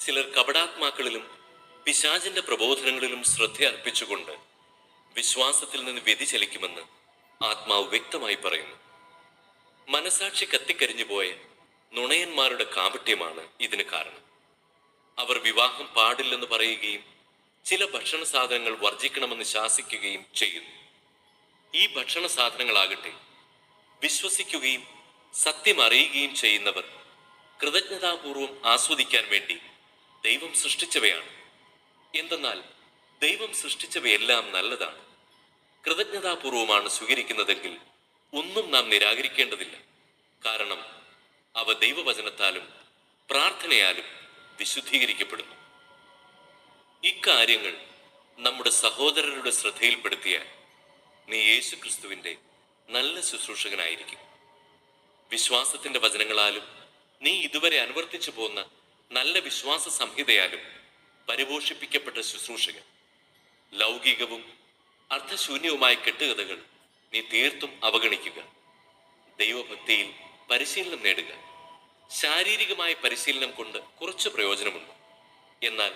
ചിലർ കപടാത്മാക്കളിലും പിശാചിന്റെ പ്രബോധനങ്ങളിലും ശ്രദ്ധ അർപ്പിച്ചുകൊണ്ട് വിശ്വാസത്തിൽ നിന്ന് വ്യതിചലിക്കുമെന്ന് ആത്മാവ് വ്യക്തമായി പറയുന്നു. മനസാക്ഷി കത്തിക്കരിഞ്ഞു പോയ നുണയന്മാരുടെ കാപട്യമാണ് ഇതിന് കാരണം. അവർ വിവാഹം പാടില്ലെന്ന് പറയുകയും ചില ഭക്ഷണ സാധനങ്ങൾ വർജിക്കണമെന്ന് ശാസിക്കുകയും ചെയ്യുന്നു. ഈ ഭക്ഷണ സാധനങ്ങളാകട്ടെ വിശ്വസിക്കുകയും സത്യം അറിയുകയും ചെയ്യുന്നവർ കൃതജ്ഞതാപൂർവം ആസ്വദിക്കാൻ വേണ്ടി ദൈവം സൃഷ്ടിച്ചവയാണ്. എന്തെന്നാൽ ദൈവം സൃഷ്ടിച്ചവയെല്ലാം നല്ലതാണ്. കൃതജ്ഞതാപൂർവമാണ് സ്വീകരിക്കുന്നതെങ്കിൽ ഒന്നും നാം നിരാകരിക്കേണ്ടതില്ല. കാരണം അവ ദൈവവചനത്താലും പ്രാർത്ഥനയാലും വിശുദ്ധീകരിക്കപ്പെടുന്നു. ഇക്കാര്യങ്ങൾ നമ്മുടെ സഹോദരരുടെ ശ്രദ്ധയിൽപ്പെടുത്തിയാൽ നീ യേശു ക്രിസ്തുവിന്റെ നല്ല ശുശ്രൂഷകനായിരിക്കും. വിശ്വാസത്തിന്റെ വചനങ്ങളാലും നീ ഇതുവരെ അനുവർത്തിച്ചു പോകുന്ന നല്ല വിശ്വാസ സംഹിതയാലും പരിപോഷിപ്പിക്കപ്പെട്ട ശുശ്രൂഷകൻ. ലൗകികവും അർത്ഥശൂന്യവുമായ കെട്ടുകഥകൾ നീ തീർത്തും അവഗണിക്കുക. ദൈവഭക്തിയിൽ പരിശീലനം നേടുക. ശാരീരികമായ പരിശീലനം കൊണ്ട് കുറച്ച് പ്രയോജനമുണ്ട്. എന്നാൽ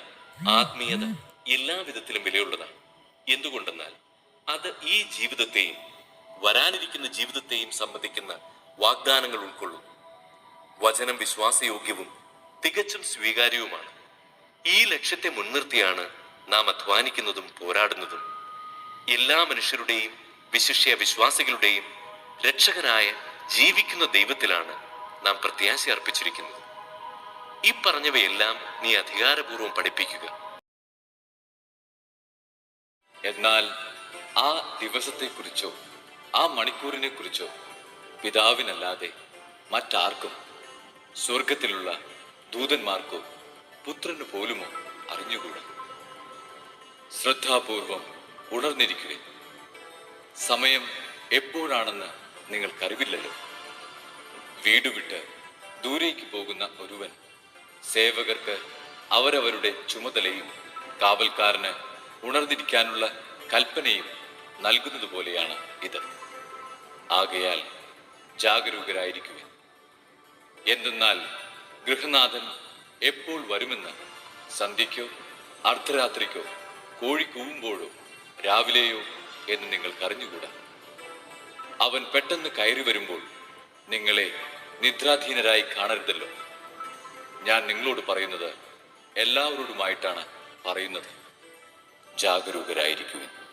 ആത്മീയത എല്ലാ വിധത്തിലും വിലയുള്ളതാണ്. എന്തുകൊണ്ടെന്നാൽ അത് ഈ ജീവിതത്തെയും വരാനിരിക്കുന്ന ജീവിതത്തെയും സംബന്ധിക്കുന്ന വാഗ്ദാനങ്ങൾ ഉൾക്കൊള്ളുന്നു. വചനം വിശ്വാസയോഗ്യവും തികച്ചും സ്വീകാര്യവുമാണ്. ഈ ലക്ഷ്യത്തെ മുൻനിർത്തിയാണ് നാം അധ്വാനിക്കുന്നതും പോരാടുന്നതും. എല്ലാ മനുഷ്യരുടെയും വിശിഷ്യ വിശ്വാസികളുടെയും രക്ഷകനായ ജീവിക്കുന്ന ദൈവത്തിലാണ് നാം പ്രത്യാശ അർപ്പിച്ചിരിക്കുന്നത്. ഈ പറഞ്ഞവയെല്ലാം നീ അധികാരപൂർവം പഠിപ്പിക്കുക. എന്നാൽ ആ ദിവസത്തെക്കുറിച്ചോ ആ മണിക്കൂറിനെ കുറിച്ചോ പിതാവിനല്ലാതെ മറ്റാർക്കും സ്വർഗത്തിലുള്ള ദൂതന്മാർക്കോ പുത്രന് പോലുമോ അറിഞ്ഞുകൂടാ? ശ്രദ്ധാപൂർവം ഉണർന്നിരിക്കുക സമയം എപ്പോഴാണെന്ന് നിങ്ങൾക്കറിവില്ലല്ലോ. വീടുവിട്ട് ദൂരേക്ക് പോകുന്ന ഒരുവൻ സേവകർക്ക് അവരവരുടെ ചുമതലയും കാവൽക്കാരന് ഉണർന്നിരിക്കാനുള്ള കൽപ്പനയും നൽകുന്നത് പോലെയാണ് ഇത്. ആകയാൽ ജാഗരൂകരായിരിക്കുക എന്തെന്നാൽ ഗൃഹനാഥൻ എപ്പോൾ വരുമെന്ന് സന്ധ്യയ്ക്കോ അർദ്ധരാത്രിക്കോ കോഴി കൂവുമ്പോഴോ രാവിലെയോ എന്ന് നിങ്ങൾക്കറിഞ്ഞുകൂടാ. അവൻ പെട്ടെന്ന് കയറി വരുമ്പോൾ നിങ്ങളെ നിദ്രാധീനരായി കാണരുതല്ലോ. ഞാൻ നിങ്ങളോട് പറയുന്നത് എല്ലാവരോടുമായിട്ടാണ് പറയുന്നത്. ജാഗരൂകരായിരിക്കുവിൻ.